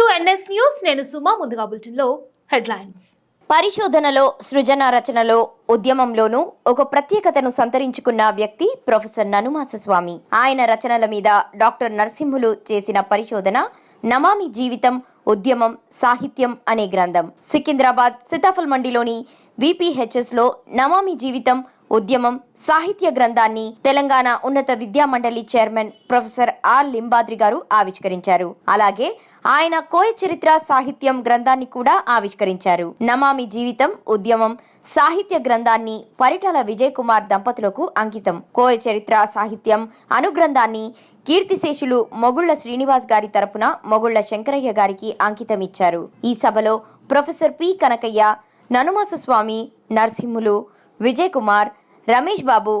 MS news నేను సుమా ముందుగా బులెటిన్లో హెడ్లైన్స్. పరిశోధనలో సృజన రచనలో ఉద్యమంలోనూ ఒక ప్రత్యేకతను సంతరించుకున్న వ్యక్తి ప్రొఫెసర్ ననుమాస స్వామి. ఆయన రచనల మీద డాక్టర్ నరసింహులు చేసిన పరిశోధన నమామి జీవితం ఉద్యమం సాహిత్యం అనే గ్రంథం. సికింద్రాబాద్ సీతాఫల్ మండిలోని విపిహెచ్ఎస్లో నమామి జీవితం ఉద్యమం సాహిత్య గ్రంథాన్ని తెలంగాణ ఉన్నత విద్యా మండలి చైర్మన్ ప్రొఫెసర్ ఆర్ లింబాద్రి గారు ఆవిష్కరించారు. అలాగే ఆయన కోయ చరిత్ర సాహిత్యం గ్రంథాన్ని కూడా ఆవిష్కరించారు. నమామి జీవితం ఉద్యమం సాహిత్య గ్రంథాన్ని పరిటాల విజయ్ కుమార్ దంపతులకు అంకితం. కోయ చరిత్ర సాహిత్యం అనుగ్రంథాన్ని కీర్తిశేషులు మొగుళ్ళ శ్రీనివాస్ గారి తరపున మొగుళ్ళ శంకరయ్య గారికి అంకితం ఇచ్చారు ఈ సభలో professor P. Kanakayya Nanumasu Swamy Narasimhulu Vijay Kumar Ramesh Babu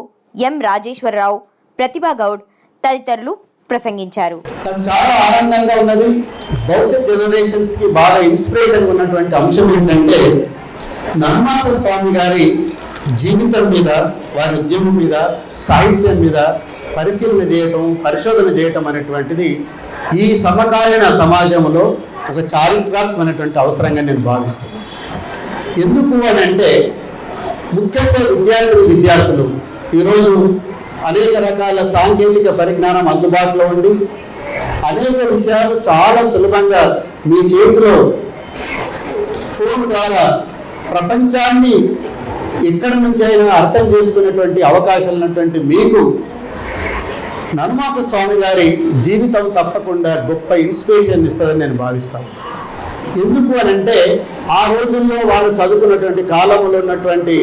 M Rajeswararao Pratibha Goud తదితరులు ప్రసంగించారు. చాలా ఆనందంగా ఉన్నది. భవిష్యత్ జనరేషన్స్కి బాగా ఇన్స్పిరేషన్ ఉన్నటువంటి అంశం ఏంటంటే నర్మాస స్వామి గారి జీవితం మీద వారి ఉద్యమం మీద సాహిత్యం మీద పరిశీలన చేయటం పరిశోధన చేయటం అనేటువంటిది ఈ సమకాలీన సమాజంలో ఒక చారిత్రాత్మకమైనటువంటి అవసరంగా నేను భావిస్తున్నాను. ఎందుకు అని అంటే ముఖ్యంగా విద్యార్థులు విద్యార్థులు. ఈరోజు అనేక రకాల సాంకేతిక పరిజ్ఞానం అందుబాటులో ఉండి అనేక విషయాలు చాలా సులభంగా మీ చేతిలో ఫోన్ ద్వారా ప్రపంచాన్ని ఎక్కడి నుంచి అయినా అర్థం చేసుకునేటువంటి అవకాశాలు ఉన్నటువంటి మీకు నన్మాస స్వామి గారి జీవితం తప్పకుండా గొప్ప ఇన్స్పిరేషన్ ఇస్తుందని నేను భావిస్తాను. ఎందుకు అని అంటే ఆ రోజుల్లో వారు చదువుకున్నటువంటి కాలంలో ఉన్నటువంటి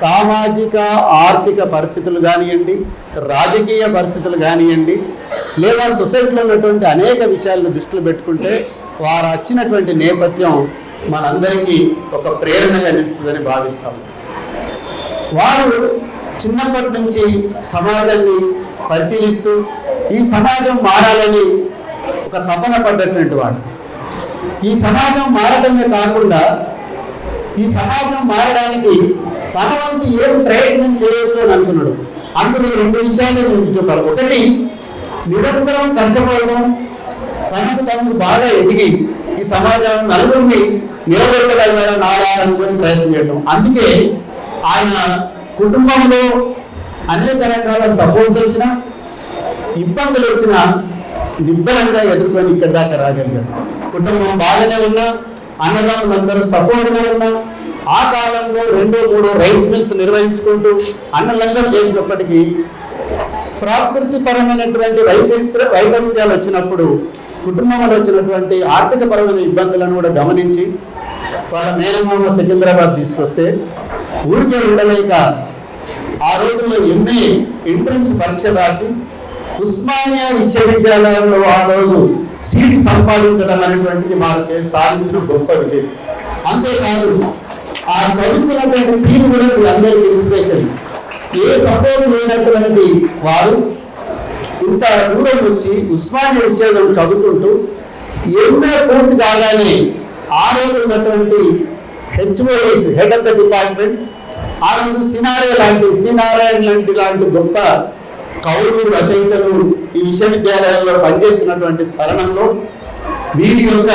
సామాజిక ఆర్థిక పరిస్థితులు కానివ్వండి రాజకీయ పరిస్థితులు కానివ్వండి లేదా సొసైటీలో ఉన్నటువంటి అనేక విషయాలను దృష్టిలో పెట్టుకుంటే వారు వచ్చినటువంటి నేపథ్యం మనందరికీ ఒక ప్రేరణగా నిలుస్తుందని భావిస్తాము వారు చిన్నప్పటి నుంచి సమాజాన్ని పరిశీలిస్తూ ఈ సమాజం మారాలని ఒక తపన పడ్డటువంటి వాడు ఈ సమాజం మారడమే కాకుండా ఈ సమాజం మారడానికి తన వంతు ఏం ప్రయత్నం చేయొచ్చు అని అనుకున్నాడు. అందులో రెండు విషయాలు నేను చెప్పాలి ఒకటి నిరంతరం కష్టపడడం తనకు తనకు బాగా ఎదిగి ఈ సమాజం నలుగురిని నిలబెట్టగలగడం నాలా అనుకుని ప్రయత్నం చేయడం అందుకే ఆయన కుటుంబంలో అనేక రకాల సపోర్ట్స్ వచ్చినా ఇబ్బందులు వచ్చినా నిబ్బరంగా ఎదుర్కొని ఇక్కడి దాకా రాగలిగాడు. కుటుంబం బాగానే ఉన్నా అన్నదమ్ములందరూ సపోర్ట్గా ఉన్నా ఆ కాలంలో రెండు మూడు రైస్ మిల్స్ నిర్వహించుకుంటూ అన్నలందరూ చేసినప్పటికీ ప్రాకృతిపరమైనటువంటి వైపరీత్య వైపరీత్యాలు వచ్చినప్పుడు కుటుంబంలో వచ్చినటువంటి ఆర్థికపరమైన ఇబ్బందులను కూడా గమనించి వాళ్ళ మేనమామ సికింద్రాబాద్ తీసుకొస్తే ఊరికే ఉండలేక ఆ రోజుల్లో ఎంఏ ఎంట్రన్స్ పరీక్ష రాసి ఉస్మానియా విశ్వవిద్యాలయంలో ఆ రోజు సీట్ సంపాదించడం అనేటువంటిది వారు సాధించిన గొప్ప విజయం. అంతేకాదు ఆ చదువుకున్నటువంటి తీరు కూడా వీళ్ళందరికీ ఇన్స్పిరేషన్. ఏ సపోర్ట్ లేనటువంటి వారు ఇంత దూరం వచ్చి ఉస్మానియా విషయంలో చదువుకుంటూ ఎంఏ పూర్తి కాగానే ఆ రోజు ఉన్నటువంటి HOS head of the department ఆ రోజు సినారే లాంటి సినారాయణ లాంటి లాంటి గొప్ప కవులు రచయితలు ఈ విశ్వవిద్యాలయాల్లో పనిచేస్తున్నటువంటి స్థరణంలో వీరి యొక్క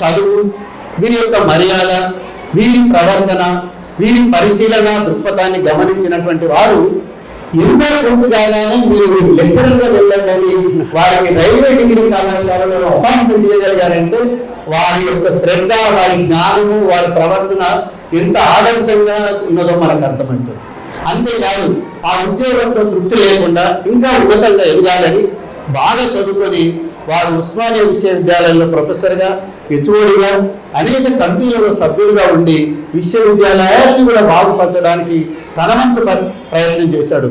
చదువు వీరి యొక్క మర్యాద వీరి ప్రవర్తన వీరి పరిశీలన దృక్పథాన్ని గమనించినటువంటి వారు ఎన్నో ముందు కాగానే మీరు లెక్చరర్గా వెళ్ళండి. అని వారికి రైల్వే డిగ్రీ కళాశాలలో అపాయింట్మెంట్ చేయగలిగారంటే వారి యొక్క శ్రద్ధ వారి జ్ఞానము వారి ప్రవర్తన ఎంత ఆదర్శంగా ఉన్నదో మనకు అర్థమవుతుంది. అంతేకాదు ఆ ఉద్యోగంతో తృప్తి లేకుండా ఇంకా ఉన్నతంగా ఎదగాలని బాగా చదువుకొని వారు ఉస్మానియా విశ్వవిద్యాలయంలో ప్రొఫెసర్గా హెచ్ఓడిగా అనేక కమిటీలలో సభ్యులుగా ఉండి విశ్వవిద్యాలయాన్ని కూడా బాగుపరచడానికి తన వంతు ప్రయత్నం చేశాడు.